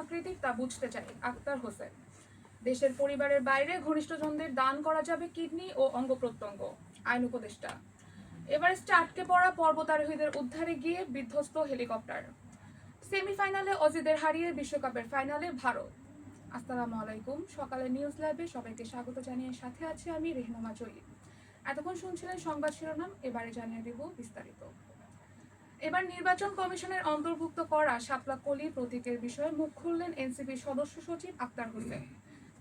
আকৃতির তা বুঝতে চাই, আক্তার হোসেন। দেশের পরিবারের বাইরে ঘনিষ্ঠজনদের দান করা যাবে কিডনি ও অঙ্গ প্রত্যঙ্গ, আইন উপদেষ্টা। এভারেস্টে আটকে পড়া পর্বতারোহীদের উদ্ধারে গিয়ে বিধ্বস্ত হেলিকপ্টার। সেমিফাইনালে অজিদের হারিয়ে বিশ্বকাপের ফাইনালে ভারত। আসসালামু আলাইকুম, সকালে নিউজ ল্যাবে সবাইকে স্বাগত জানিয়ে সাথে আছি আমি রেহনুমা জয়ী। এতক্ষণ শুনছিলেন সংবাদ শিরোনাম, এবারে জানিয়ে দেব বিস্তারিত। এবার নির্বাচন কমিশনের অন্তর্ভুক্ত করা শাপলা কলি প্রতীকের বিষয়ে মুখ খুললেন এনসিপির সদস্য সচিব আক্তার হোসেন।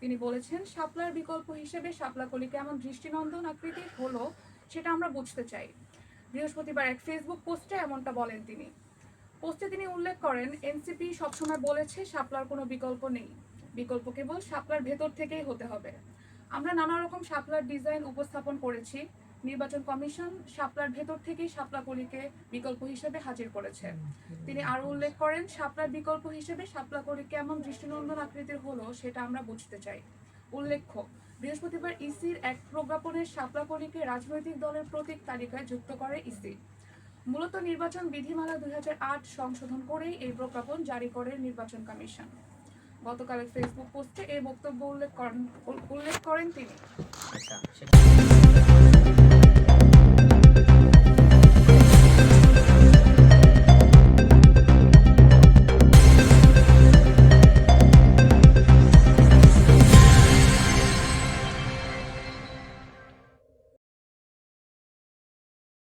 তিনি বলেছেন, শাপলার বিকল্প হিসেবে শাপলা কলি কেমন দৃষ্টিনন্দন আকৃতির হলো সেটা আমরা বুঝতে চাই। বৃহস্পতিবার এক ফেসবুক পোস্টে এমনটা বলেন তিনি। পোস্টে তিনি উল্লেখ করেন, এনসিপি সবসময় বলেছে শাপলার কোনো বিকল্প নেই। বিকল্প কেবল শাপলার ভেতর থেকেই হতে হবে। আমরা নানা রকম শাপলার ডিজাইন উপস্থাপন করেছি। নির্বাচন কমিশন শাপলার ভেতর থেকেই শাপলা কলিকে বিকল্প হিসেবে হাজির করেছে। তিনি আরও উল্লেখ করেন, শাপলার বিকল্প হিসেবে শাপলা কলি কেমন দৃষ্টিনন্দন আকৃতির হলো সেটা আমরা বুঝতে চাই। উল্লেখ্য, বৃহস্পতিবার ইসির এক প্রজ্ঞাপনের শাপলা কলিকে রাজনৈতিক দলের প্রতীক তালিকায় যুক্ত করে ইসি। মূলত নির্বাচন বিধিমালা দুই হাজার আট সংশোধন করেই এই প্রজ্ঞাপন জারি করে নির্বাচন কমিশন। গতকালের ফেসবুক পোস্টে এই বক্তব্য উল্লেখ করেন উল্লেখ করেন তিনি। আচ্ছা